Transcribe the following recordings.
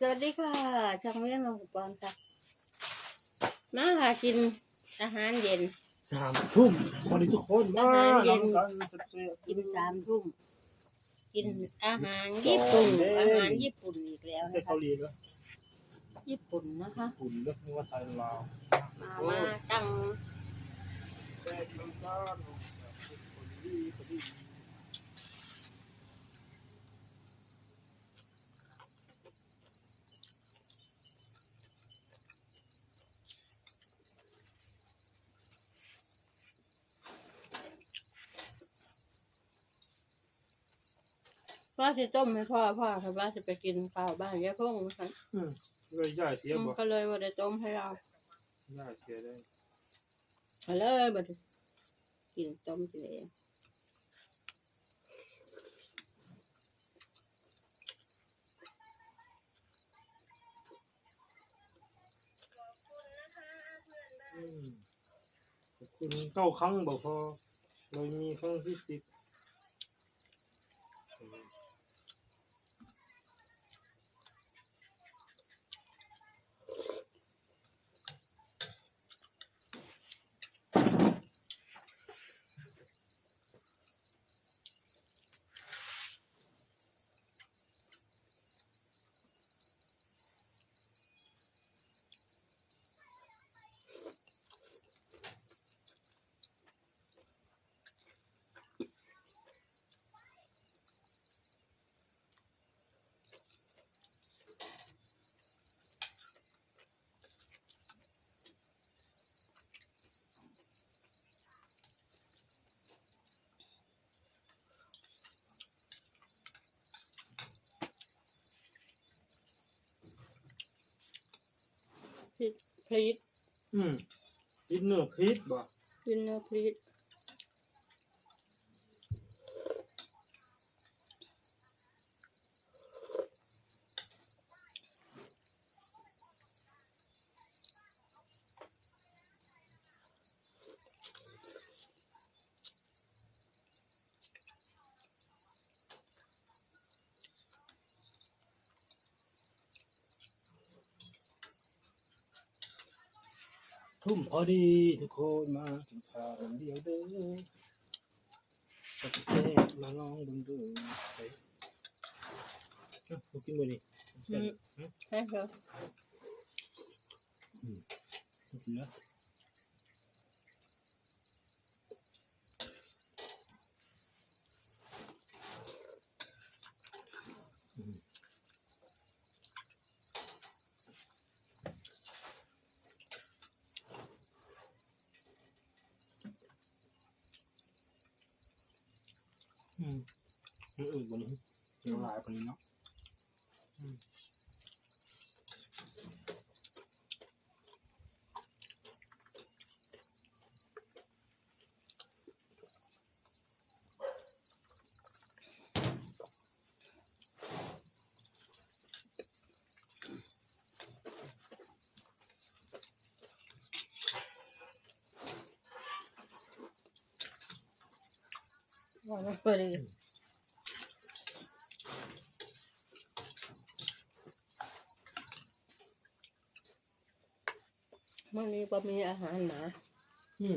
สวัสดีค่ะช่างเลี้ยงลงอุปกรณ์ค่ะ มาค่ะกินอาหารเย็น สามทุ่มสวัสดีทุกคนมาอาหารเย็นทำกันเสร็จกินสามทุ่มกินอาหารญี่ปุ่นอาหารญี่ปุ่นอีกแล้วเสร็จนะเกาคะหลีแล้วญี่ปุ่นนะคะฝุ่นเลือกว่าไทยลาวมามาตั้ง แซ่บน้ำตาลคนดีคนดี ว่าจะต้มให้พ่อพ่อค่ะว่าจะไปกินข้าวบ้านยายพงนะคะอืมเลยย่าเสียบ่ก็เลยว่าได้ต้มให้เราย่าเสียได้ก็เลยบ่ได้กินต้มกินเองอืมขอบคุณเก้าครั้งบ่พอเรามีครั้งที่สิบ พริกพริกอืมพิษเนื้อพิษบ่กินเนื้อพริก ทุ่มพอดีทุกคนมากินข้าวเดียวเด้อก็จะแซ่บมาลองดูดูไปอะกูกินบ่ดิแซ่บฮะใช่ค่ะกินแล้ว อืมมันอื่นกว่านี้เดี๋ยวหลายกว่านี้เนาะ อืมว่ามันเปิดอีกมันนี้ก็มีอาหารหมาอืม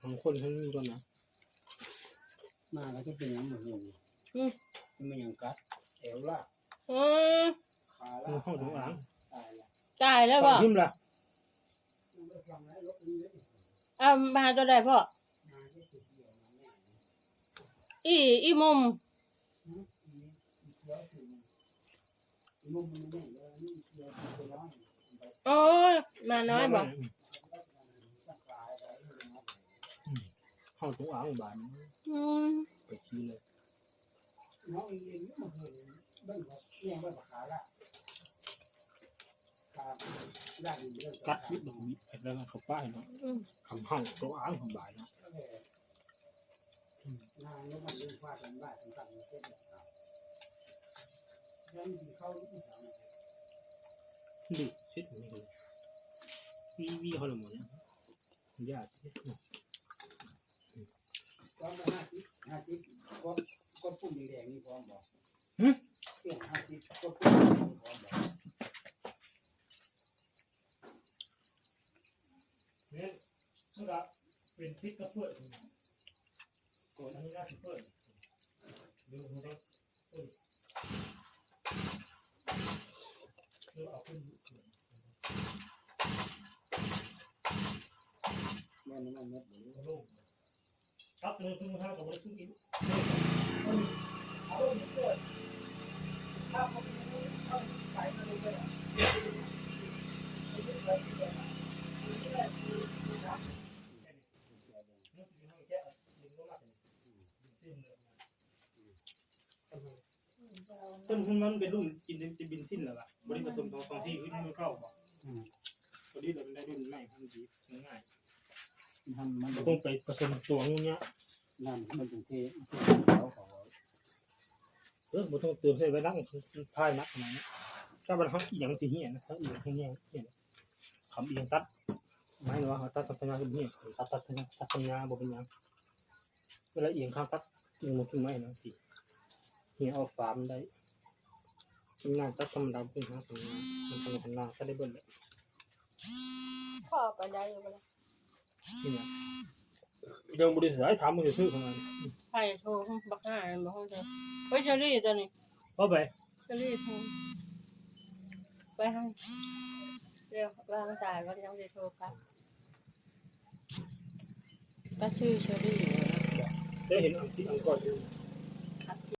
สองคนทั้งนี้ก่อนนะมาแล้วก็เป็นยังหมูอืมมันยังกัดเอวละอืมขาในละห้องถุงอ่างตายละตายแล้วฟับ่งทิมล่ะมันไม่ฟังแล้วรถนี้เลยเอามาตัวใดพ่อ มาที่สุดเดียวมาแม่ อีอีมุมหืมนี่เสือถึงมุมมันแม่เลยนี่เสือตัวน้อยไปโอ้ยมาน้อยบ่ตั้งกายไปเลยนะห้องถุงอ่างบานอืมไปขี้เลยน้องเองมันเคยเบิ่งเขาเลี้ยงไว้ปากขาละขาด้านนี้เรื่องกัดวิดดอกวิดแล้วก็เข้าป้ายเนาะอืมคำห้องตัวอ่างของบานเนาะนางน้ำมันเรื่องาดกันได้ต่างๆเช่นเดียวกันยังมีเข้าอีกสามดิดหัวเลยวีวีฮอร์โมนยากเก็มาห้าสิบห้าสิบก็ก็ปุ่มแดงนี่พร้อมบอกฮึเกี่ยงห้าสิบก็ปุ่มแดงนี่พร้อมบอกเนี่ยถ้าเป็นพิกกระเพื่อ ก่อนอันนี้น่าสิเพื่อนดูมันได้เอ้ยเออเอาขึ้นแม่นี่มันเดหรือเอาลงครับเลยขึ้นมากับวันขึ้นกิน เอาไม่เกิดถ้าเขาเขาใส่มาเลยก็ได้ไม่ได้ใส่ที่ไหนไม่ได้ที่ไหน นึกถึงให้แค่ดึงก็มาเป็นสิ้นเลย ต้นขึ้นมันเป็นรุ่นกินจะบินสิ้นแล้วล่ะบริผสมของของที่ขึ้นมือเข้าบอกพอดีเราได้รุ่นใหม่มันดีง่ายทำมันเราต้องไปผสมตัวงูเนี้ยนั่นมันถึงเทเขาเขาเออเราต้องเติมใส่ไว้นั่งพายนักขนาดนี้ถ้ามันเขาเอียงสิเหี้ยนะเขาเอียงเหี้ยเหี้ยคำเอียงตัดหมายถึงว่าเขาตัดตัดงานเป็นเหี้ยตัดตัดตัดตัดงานบ่เป็นยังเวลาเอียงข้างตัดเอียงมันขึ้นไม่นะสิเหี้ยเอาฝามได้งา นตัดธรรมดาเป็นทางสัญญามันทำงานหน้าก็ได้เบิ่งเลยพ่อไปได้อยู่บ่ล่ะนี่นะยังบริษัทถามมือซื้อของมันไผ่โทรบักหน้าบ่ฮู้จักเฮ้ยเชอรี่ตัวนี้ก็ไปเชอรี่โทรไปให้เดี๋ยววางสายแล้วยังจะโทรกลับก็ชื่อเชอรี่อยู่นะได้เห็นอันที่อังกอร์อยู่